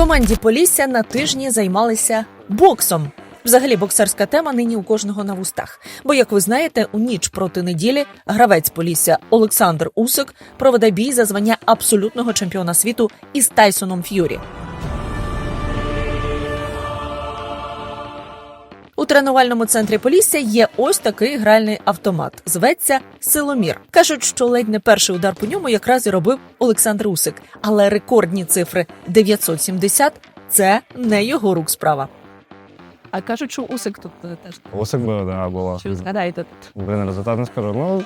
команді Полісся на тижні займалися боксом. Взагалі, боксерська тема нині у кожного на вустах. Бо, як ви знаєте, у ніч проти неділі гравець Полісся Олександр Усик проведе бій за звання абсолютного чемпіона світу із Тайсоном Ф'юрі. Тренувальному центрі Полісся є ось такий гральний автомат. Зветься Силомір. Кажуть, що ледь не перший удар по ньому якраз і робив Олександр Усик. Але рекордні цифри 970 – це не його рук справа. А кажуть, що усик тут е, теж. Усик би, да, було. Що ви згадаєте? Блин, результат не скажу. Ну,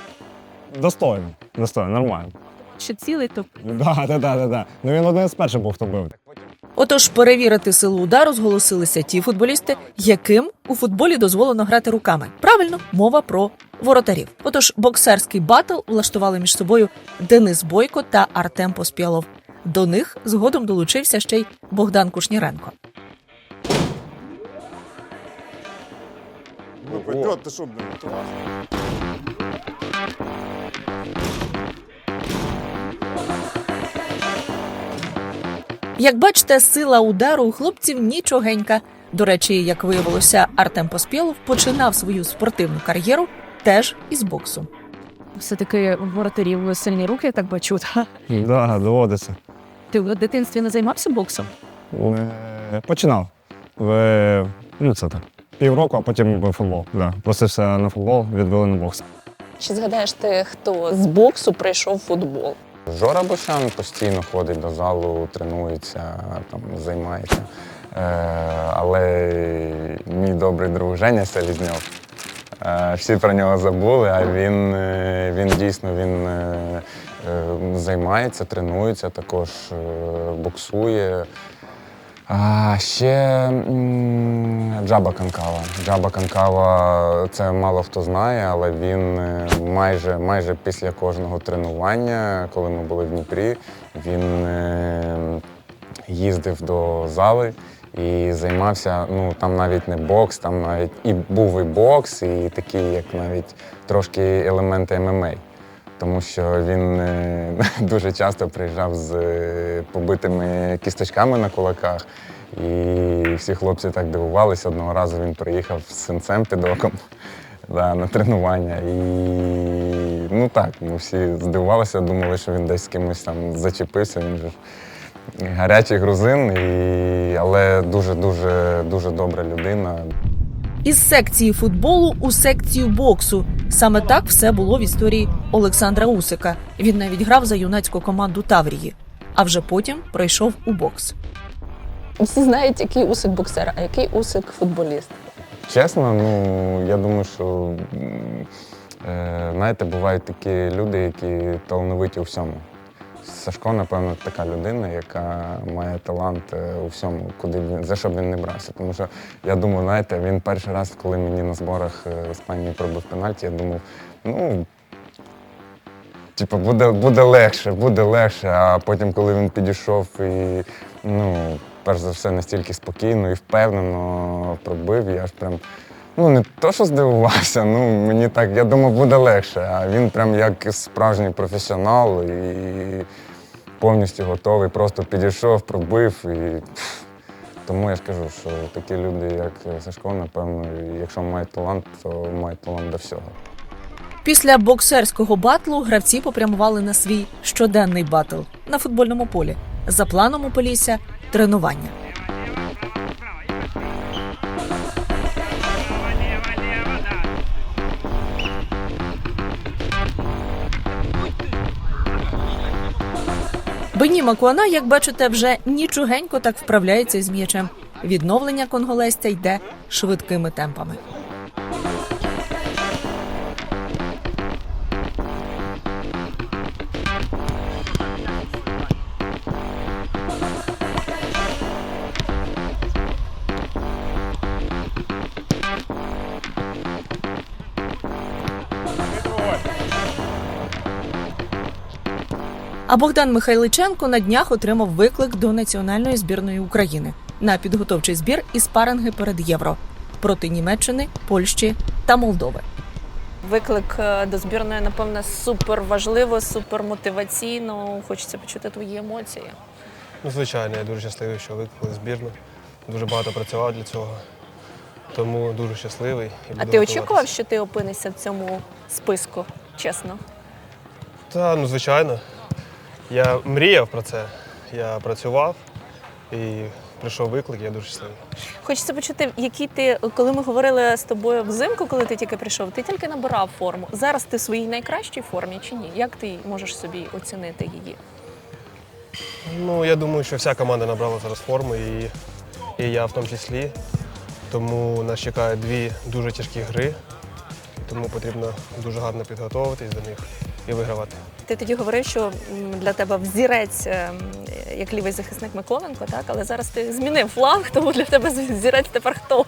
достойно. Достойно, нормально. Ще цілий, то Да, да, да, да, да. Ну він один з перших був, хто бив. Отож, перевірити силу удару зголосилися ті футболісти, яким у футболі дозволено грати руками. Правильно, мова про воротарів. Отож, боксерський батл влаштували між собою Денис Бойко та Артем Поспєлов. До них згодом долучився ще й Богдан Кушніренко. Ну, пойдет, ты что, блин? Як бачите, сила удару у хлопців нічогенька. До речі, як виявилося, Артем Поспєлов починав свою спортивну кар'єру теж із боксу. все-таки воротарів сильні руки, я так бачу. Та. Да, доводиться. Ти в дитинстві не займався боксом? Е, Починав. В, ну, це так. Півроку, а потім в футбол. Да. Просився на футбол, відвели на бокс. Чи згадаєш ти, хто з боксу прийшов в футбол? Жора Босян постійно ходить до залу, тренується, там, займається. Е, але мій добрий друг Женя Селізньов. Е, всі про нього забули, а він, е, він дійсно він, е, е, займається, тренується, також е, боксує. А ще Джаба Канкава. Джаба Канкава це мало хто знає, але він е, майже, майже після кожного тренування, коли ми були в Дніпрі, він е, їздив до зали і займався. Ну там навіть не бокс, там навіть і був і бокс, і такі, як навіть трошки елементи ММА. Тому що він е, дуже часто приїжджав з е, побитими кісточками на кулаках. І всі хлопці так дивувалися. Одного разу він приїхав з синцем під оком да, на тренування. І ну так, ми всі здивувалися, думали, що він десь з кимось там зачепився. Він же гарячий грузин, і... але дуже-дуже дуже добра людина. Із секції футболу у секцію боксу. Саме так все було в історії Олександра Усика. Він навіть грав за юнацьку команду Таврії, а вже потім прийшов у бокс. Всі знають, який усик боксер, а який усик футболіст. Чесно, ну я думаю, що е, знаєте, бувають такі люди, які талановиті у всьому. Сашко, напевно, така людина, яка має талант е, у всьому, куди він за що б він не брався. Тому що я думаю, знаєте, він перший раз, коли мені на зборах е, в Іспанії пробив пенальті, я думав, ну. Типу, буде, буде легше, буде легше. А потім, коли він підійшов і, ну, перш за все, настільки спокійно і впевнено пробив, я ж прям, ну, не то, що здивувався, ну, мені так, я думав, буде легше. А він прям як справжній професіонал і повністю готовий, просто підійшов, пробив. І... Тому я скажу, що такі люди, як Сашко, напевно, якщо мають талант, то мають талант до всього. Після боксерського батлу гравці попрямували на свій щоденний батл на футбольному полі. За планом у Полісся тренування. Бені Макуана, як бачите, вже нічогенько так вправляється з м'ячем. Відновлення конголезця йде швидкими темпами. А Богдан Михайличенко на днях отримав виклик до національної збірної України на підготовчий збір і спаринги перед євро проти Німеччини, Польщі та Молдови. Виклик е, до збірної, напевно, супер важливо, супер мотиваційно. Хочеться почути твої емоції. Ну, звичайно, я дуже щасливий, що викликали збірну. Дуже багато працював для цього. Тому дуже щасливий. І А ти очікував, що ти опинишся в цьому списку, чесно? Та, ну звичайно. Я мріяв про це. Я працював і прийшов виклик, я дуже щасливий. Хочеться почути, який ти, коли ми говорили з тобою взимку, коли ти тільки прийшов, ти тільки набирав форму. Зараз ти в своїй найкращій формі чи ні? Як ти можеш собі оцінити її? Ну, я думаю, що вся команда набрала зараз форму, і, і я в тому числі. Тому нас чекають дві дуже тяжкі гри, тому потрібно дуже гарно підготуватись до них і вигравати. Ти тоді говорив, що для тебе взірець ем, як лівий захисник Миколенко, так? Але зараз ти змінив фланг, тому для тебе взірець тепер хто?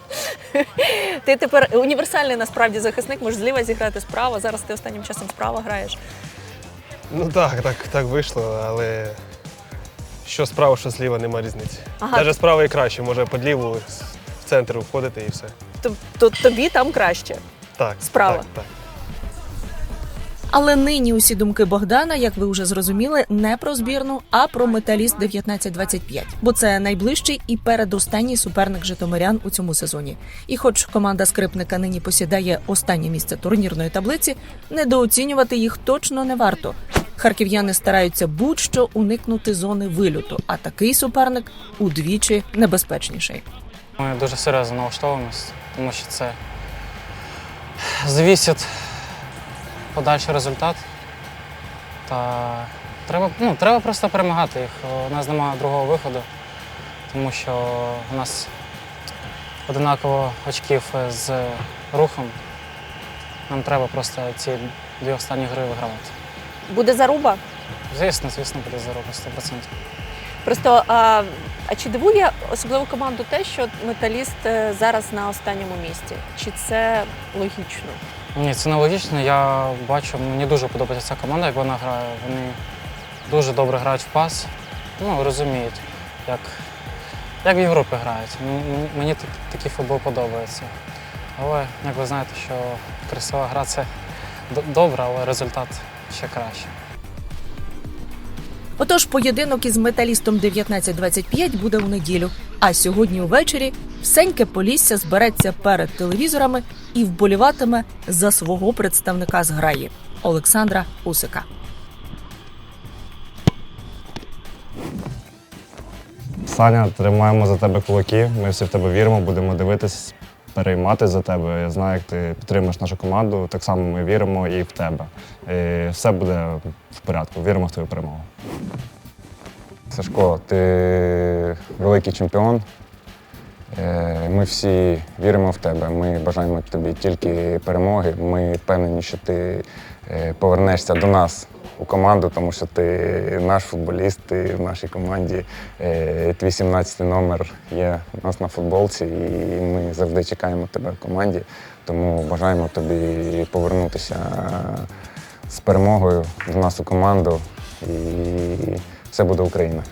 Ти тепер універсальний насправді захисник, можеш зліва зіграти справа. Зараз ти останнім часом справа граєш. Ну так, так, так вийшло, але що справа, що зліва, нема різниці. Ага. Навіть справа і краще, може під ліву в центр входити і все. Тобто тобі там краще. Так. Справа. Так, так. Але нині усі думки Богдана, як ви вже зрозуміли, не про збірну, а про металіст 1925. Бо це найближчий і передостанній суперник житомирян у цьому сезоні. І хоч команда скрипника нині посідає останнє місце турнірної таблиці, недооцінювати їх точно не варто. Харків'яни стараються будь-що уникнути зони вильоту, а такий суперник удвічі небезпечніший. Ми дуже серйозно налаштовуємось, тому що це завісить подальший результат. Та треба, ну, треба просто перемагати їх. У нас немає другого виходу, тому що у нас одинаково очків з рухом. Нам треба просто ці дві останні гри вигравати. Буде заруба. Звісно, звісно, буде зароба 100%. Просто а, а чи дивує особливо команду те, що металіст е, зараз на останньому місці? Чи це логічно? Ні, це нелогічно. Я бачу, мені дуже подобається ця команда, як вона грає. Вони дуже добре грають в пас. Ну, розуміють, як, як в Європі грають. Мені так- такий футбол подобається. Але, як ви знаєте, що красива гра це добре, але результат ще краще. Отож, поєдинок із металістом 1925 буде у неділю. А сьогодні увечері всеньке Полісся збереться перед телевізорами і вболіватиме за свого представника з граї Олександра Усика. Саня, тримаємо за тебе кулаки. Ми всі в тебе віримо, будемо дивитись, переймати за тебе. Я знаю, як ти підтримуєш нашу команду. Так само ми віримо і в тебе. І все буде в порядку. Віримо в твою перемогу. Сашко, ти великий чемпіон. Е, Ми всі віримо в тебе. Ми бажаємо тобі тільки перемоги. Ми впевнені, що ти е, повернешся до нас у команду, тому що ти наш футболіст, ти в нашій команді. Е, Твій 17 номер є у нас на футболці, і ми завжди чекаємо тебе в команді. Тому бажаємо тобі повернутися з перемогою до нас у команду. І все буде Україна.